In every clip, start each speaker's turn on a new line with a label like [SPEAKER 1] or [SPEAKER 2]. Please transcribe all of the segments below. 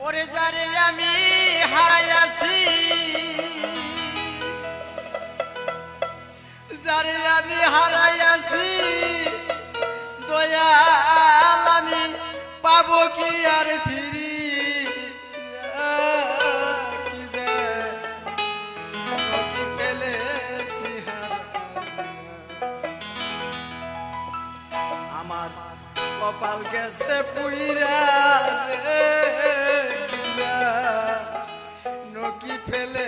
[SPEAKER 1] ওরে যারে আমি হারাইয়াছি যারে আমি হারাইয়াছি দয়াল আমি পাবো কি আর ফিরি? আমার কপাল গেছে পুইরা pele.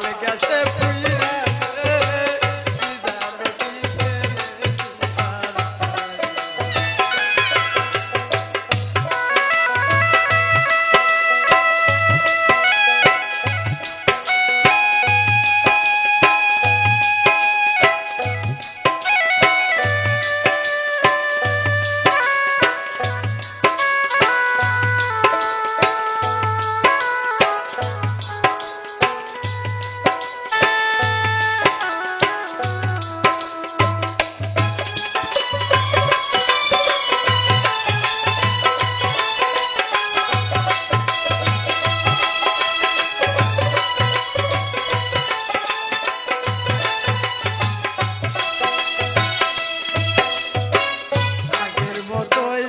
[SPEAKER 1] legal.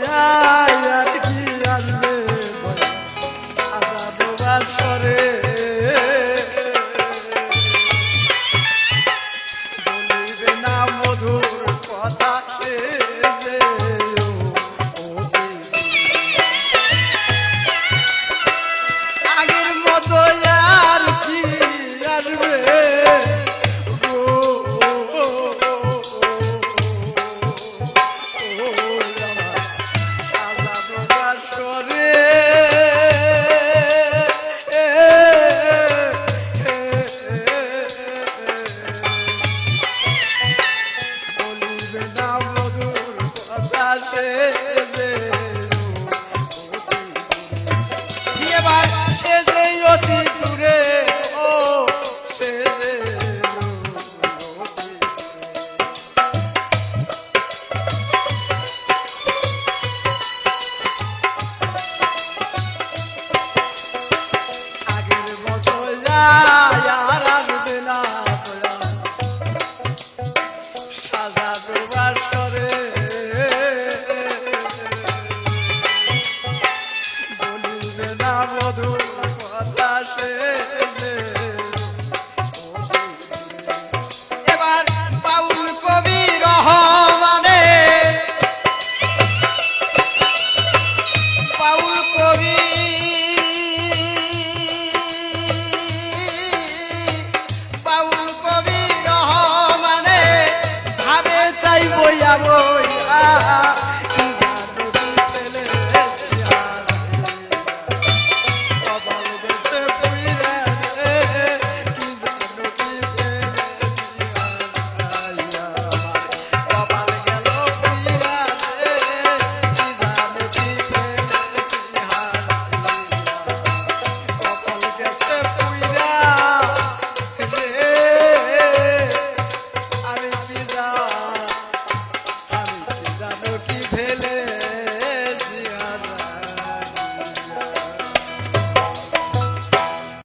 [SPEAKER 1] Ah.